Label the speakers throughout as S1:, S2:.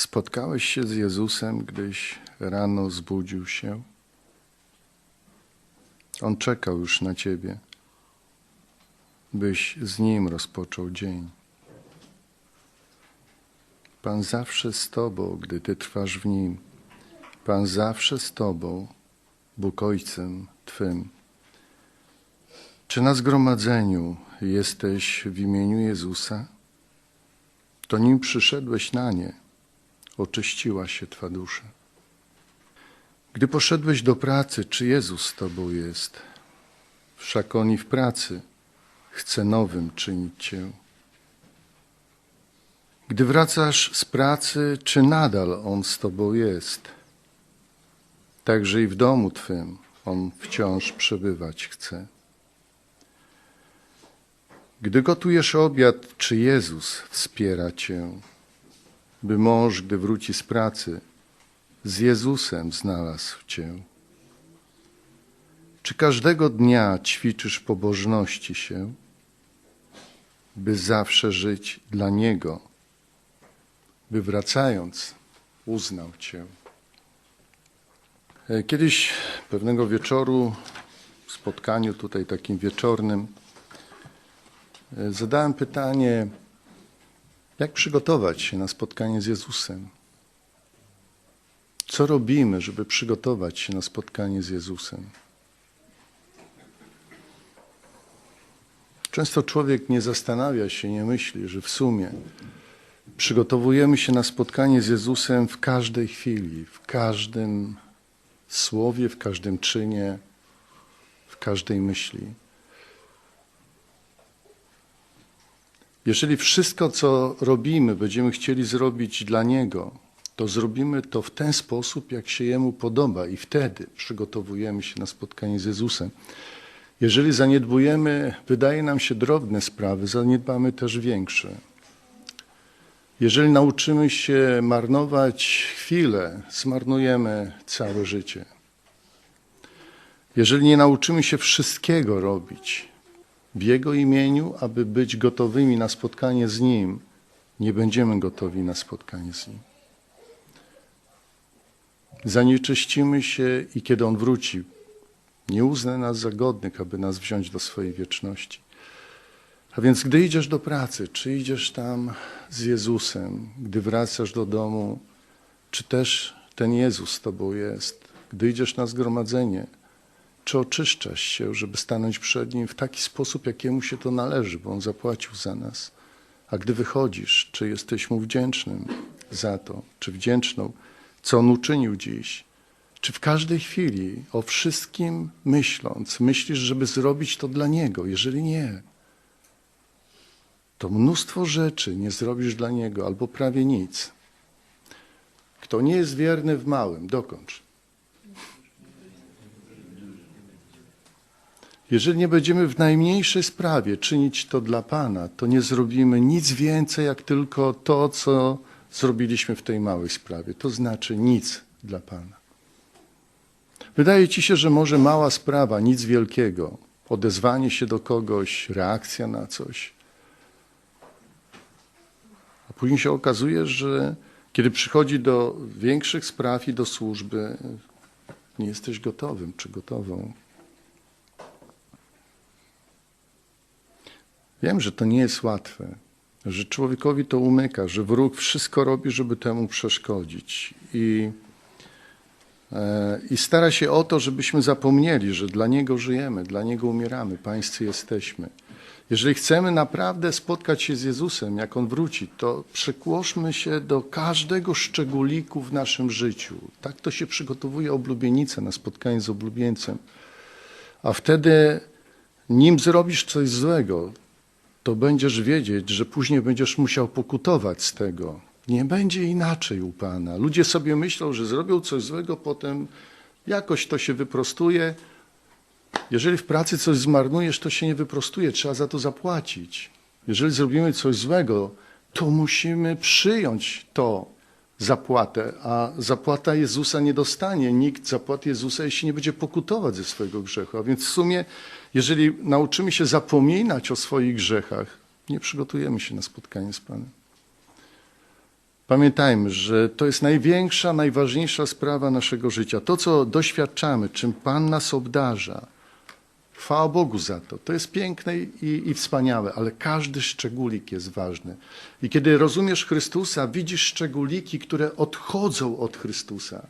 S1: Spotkałeś się z Jezusem, gdyś rano zbudził się? On czekał już na ciebie, byś z nim rozpoczął dzień. Pan zawsze z tobą, gdy ty trwasz w nim. Pan zawsze z tobą, Bóg Ojcem Twym. Czy na zgromadzeniu jesteś w imieniu Jezusa? To nim przyszedłeś na nie, oczyściła się Twa dusza. Gdy poszedłeś do pracy, czy Jezus z Tobą jest? Wszak On i w pracy chce nowym czynić Cię. Gdy wracasz z pracy, czy nadal On z Tobą jest? Także i w domu Twym On wciąż przebywać chce. Gdy gotujesz obiad, czy Jezus wspiera Cię? By mąż, gdy wróci z pracy, z Jezusem znalazł Cię. Czy każdego dnia ćwiczysz pobożności się, by zawsze żyć dla Niego, by wracając uznał Cię? E, Kiedyś pewnego wieczoru, w spotkaniu tutaj takim wieczornym, e, zadałem pytanie, jak przygotować się na spotkanie z Jezusem? Co robimy, żeby przygotować się na spotkanie z Jezusem? Często człowiek nie zastanawia się, nie myśli, że w sumie przygotowujemy się na spotkanie z Jezusem w każdej chwili, w każdym słowie, w każdym czynie, w każdej myśli. Jeżeli wszystko, co robimy, będziemy chcieli zrobić dla Niego, to zrobimy to w ten sposób, jak się Jemu podoba, i wtedy przygotowujemy się na spotkanie z Jezusem. Jeżeli zaniedbujemy, wydaje nam się drobne sprawy, zaniedbamy też większe. Jeżeli nauczymy się marnować chwilę, zmarnujemy całe życie. Jeżeli nie nauczymy się wszystkiego robić w Jego imieniu, aby być gotowymi na spotkanie z Nim, nie będziemy gotowi na spotkanie z Nim. Zanieczyścimy się i kiedy On wróci, nie uzna nas za godnych, aby nas wziąć do swojej wieczności. A więc gdy idziesz do pracy, czy idziesz tam z Jezusem, gdy wracasz do domu, czy też ten Jezus z tobą jest, gdy idziesz na zgromadzenie, czy oczyszczasz się, żeby stanąć przed Nim w taki sposób, jakiemu się to należy, bo On zapłacił za nas. A gdy wychodzisz, czy jesteś Mu wdzięcznym za to, czy wdzięczną, co On uczynił dziś, czy w każdej chwili o wszystkim myśląc, myślisz, żeby zrobić to dla Niego? Jeżeli nie, to mnóstwo rzeczy nie zrobisz dla Niego, albo prawie nic. Kto nie jest wierny w małym, dokończ. Jeżeli nie będziemy w najmniejszej sprawie czynić to dla Pana, to nie zrobimy nic więcej, jak tylko to, co zrobiliśmy w tej małej sprawie. To znaczy nic dla Pana. Wydaje ci się, że może mała sprawa, nic wielkiego, odezwanie się do kogoś, reakcja na coś. A później się okazuje, że kiedy przychodzi do większych spraw i do służby, nie jesteś gotowym czy gotową. Wiem, że to nie jest łatwe, że człowiekowi to umyka, że wróg wszystko robi, żeby temu przeszkodzić. I, e, I stara się o to, żebyśmy zapomnieli, że dla Niego żyjemy, dla Niego umieramy, pańscy jesteśmy. Jeżeli chcemy naprawdę spotkać się z Jezusem, jak On wróci, to przekłoszmy się do każdego szczególiku w naszym życiu. Tak to się przygotowuje oblubienica na spotkanie z oblubieńcem. A wtedy, nim zrobisz coś złego, to będziesz wiedzieć, że później będziesz musiał pokutować z tego. Nie będzie inaczej u Pana. Ludzie sobie myślą, że zrobią coś złego, potem jakoś to się wyprostuje. Jeżeli w pracy coś zmarnujesz, to się nie wyprostuje, trzeba za to zapłacić. Jeżeli zrobimy coś złego, to musimy przyjąć to zapłatę, a zapłata Jezusa nie dostanie nikt zapłaty Jezusa, jeśli nie będzie pokutować ze swojego grzechu. A więc w sumie, jeżeli nauczymy się zapominać o swoich grzechach, nie przygotujemy się na spotkanie z Panem. Pamiętajmy, że to jest największa, najważniejsza sprawa naszego życia. To, co doświadczamy, czym Pan nas obdarza. Chwała Bogu za to. To jest piękne i, i wspaniałe, ale każdy szczególik jest ważny. I kiedy rozumiesz Chrystusa, widzisz szczególiki, które odchodzą od Chrystusa.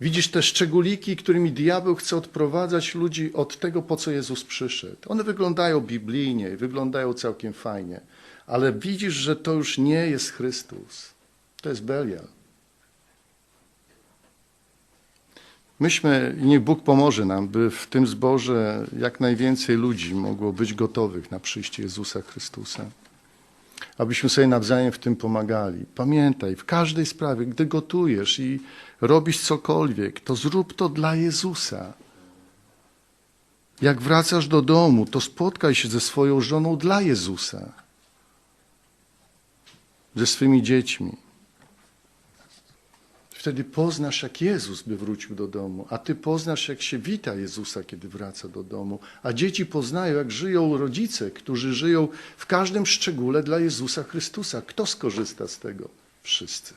S1: Widzisz te szczególiki, którymi diabeł chce odprowadzać ludzi od tego, po co Jezus przyszedł. One wyglądają biblijnie wyglądają całkiem fajnie, ale widzisz, że to już nie jest Chrystus. To jest Belial. Myśmy, niech Bóg pomoże nam, by w tym zborze jak najwięcej ludzi mogło być gotowych na przyjście Jezusa Chrystusa. Abyśmy sobie nawzajem w tym pomagali. Pamiętaj, w każdej sprawie, gdy gotujesz i robisz cokolwiek, to zrób to dla Jezusa. Jak wracasz do domu, to spotkaj się ze swoją żoną dla Jezusa, ze swymi dziećmi. Wtedy poznasz, jak Jezus by wrócił do domu, a ty poznasz, jak się wita Jezusa, kiedy wraca do domu. A dzieci poznają, jak żyją rodzice, którzy żyją w każdym szczególe dla Jezusa Chrystusa. Kto skorzysta z tego? Wszyscy.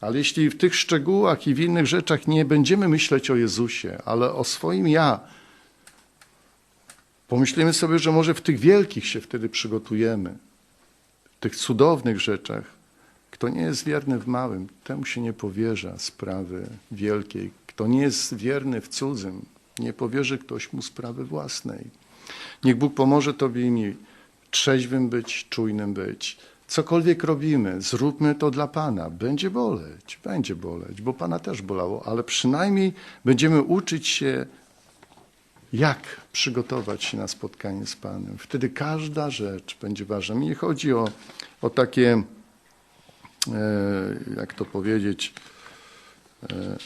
S1: Ale jeśli w tych szczegółach i w innych rzeczach nie będziemy myśleć o Jezusie, ale o swoim ja, pomyślimy sobie, że może w tych wielkich się wtedy przygotujemy, w tych cudownych rzeczach. Kto nie jest wierny w małym, temu się nie powierza sprawy wielkiej. Kto nie jest wierny w cudzym, nie powierzy ktoś mu sprawy własnej. Niech Bóg pomoże Tobie i mi trzeźwym być, czujnym być. Cokolwiek robimy, zróbmy to dla Pana. Będzie boleć, będzie boleć, bo Pana też bolało, ale przynajmniej będziemy uczyć się, jak przygotować się na spotkanie z Panem. Wtedy każda rzecz będzie ważna. Mi nie chodzi o, o takie, jak to powiedzieć, e,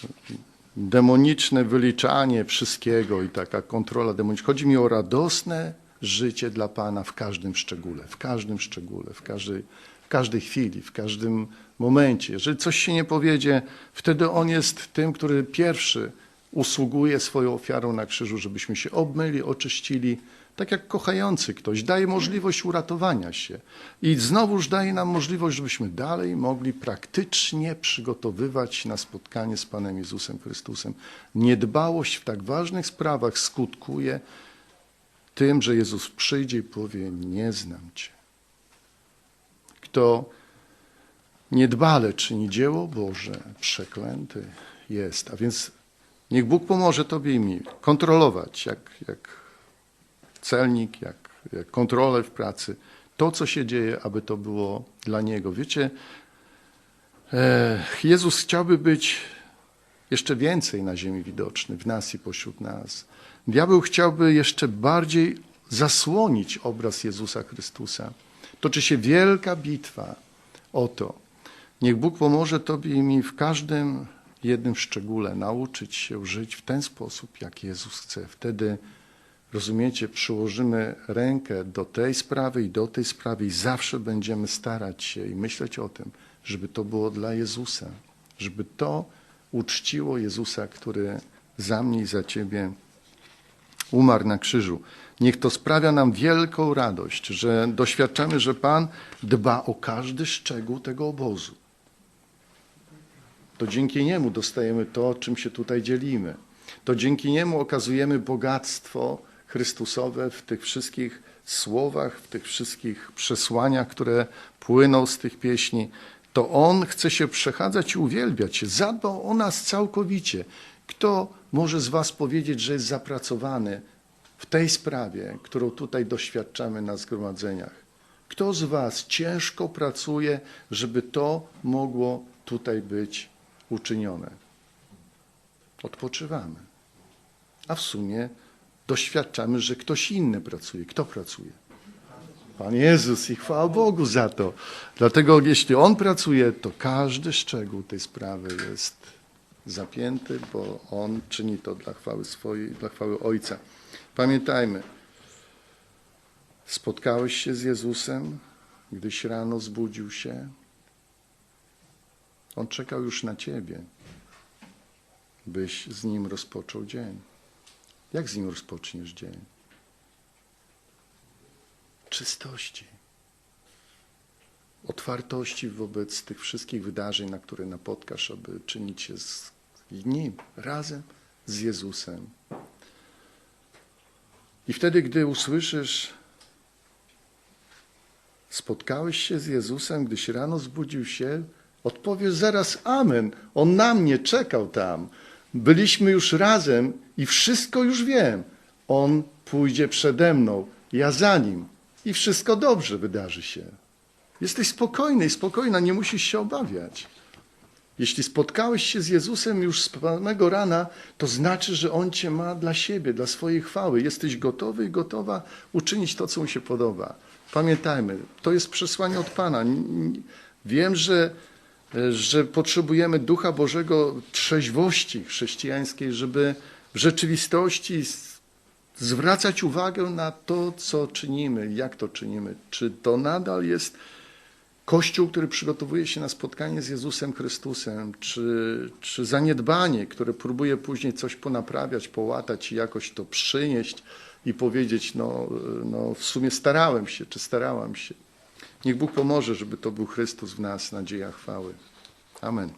S1: demoniczne wyliczanie wszystkiego i taka kontrola demoniczna. Chodzi mi o radosne życie dla Pana w każdym szczególe, w każdym szczególe, w każdej, w każdej chwili, w każdym momencie. Jeżeli coś się nie powiedzie, wtedy On jest tym, który pierwszy usługuje swoją ofiarą na krzyżu, żebyśmy się obmyli, oczyścili, tak jak kochający ktoś. Daje możliwość uratowania się. I znowuż daje nam możliwość, żebyśmy dalej mogli praktycznie przygotowywać na spotkanie z Panem Jezusem Chrystusem. Niedbałość w tak ważnych sprawach skutkuje tym, że Jezus przyjdzie i powie: Nie znam Cię. Kto niedbale czyni dzieło Boże, przeklęty jest. A więc niech Bóg pomoże Tobie i mi kontrolować, jak, jak celnik, jak, jak kontroler w pracy, to, co się dzieje, aby to było dla Niego. Wiecie, e, Jezus chciałby być jeszcze więcej na ziemi widoczny, w nas i pośród nas. Diabeł chciałby jeszcze bardziej zasłonić obraz Jezusa Chrystusa. Toczy się wielka bitwa o to. Niech Bóg pomoże Tobie i mi w każdym jednym szczególe nauczyć się żyć w ten sposób, jak Jezus chce. Wtedy, rozumiecie, przyłożymy rękę do tej sprawy i do tej sprawy i zawsze będziemy starać się i myśleć o tym, żeby to było dla Jezusa, żeby to uczciło Jezusa, który za mnie i za Ciebie umarł na krzyżu. Niech to sprawia nam wielką radość, że doświadczamy, że Pan dba o każdy szczegół tego obozu. To dzięki Niemu dostajemy to, czym się tutaj dzielimy. To dzięki Niemu okazujemy bogactwo Chrystusowe w tych wszystkich słowach, w tych wszystkich przesłaniach, które płyną z tych pieśni. To On chce się przechadzać i uwielbiać. Zadbał o nas całkowicie. Kto może z Was powiedzieć, że jest zapracowany w tej sprawie, którą tutaj doświadczamy na zgromadzeniach? Kto z Was ciężko pracuje, żeby to mogło tutaj być uczynione? Odpoczywamy. A w sumie doświadczamy, że ktoś inny pracuje. Kto pracuje? Pan Jezus i chwała Bogu za to. Dlatego jeśli On pracuje, to każdy szczegół tej sprawy jest zapięty, bo On czyni to dla chwały swojej, dla chwały Ojca. Pamiętajmy, spotkałeś się z Jezusem, gdyś rano zbudził się. On czekał już na Ciebie, byś z Nim rozpoczął dzień. Jak z Nim rozpoczniesz dzień? Czystości. otwartości wobec tych wszystkich wydarzeń, na które napotkasz, aby czynić się z Nim razem z Jezusem. I wtedy, gdy usłyszysz, spotkałeś się z Jezusem, gdyś rano zbudził się, odpowiesz zaraz Amen. On na mnie czekał tam. Byliśmy już razem i wszystko już wiem. On pójdzie przede mną, ja za nim i wszystko dobrze wydarzy się. Jesteś spokojny i spokojna, nie musisz się obawiać. Jeśli spotkałeś się z Jezusem już z samego rana, to znaczy, że On cię ma dla siebie, dla swojej chwały. Jesteś gotowy i gotowa uczynić to, co Mu się podoba. Pamiętajmy, to jest przesłanie od Pana. Wiem, że, że potrzebujemy Ducha Bożego trzeźwości chrześcijańskiej, żeby w rzeczywistości zwracać uwagę na to, co czynimy, jak to czynimy. Czy to nadal jest Kościół, który przygotowuje się na spotkanie z Jezusem Chrystusem, czy, czy zaniedbanie, które próbuje później coś ponaprawiać, połatać i jakoś to przynieść i powiedzieć, no, no w sumie starałem się, czy starałam się. Niech Bóg pomoże, żeby to był Chrystus w nas, nadzieja chwały. Amen.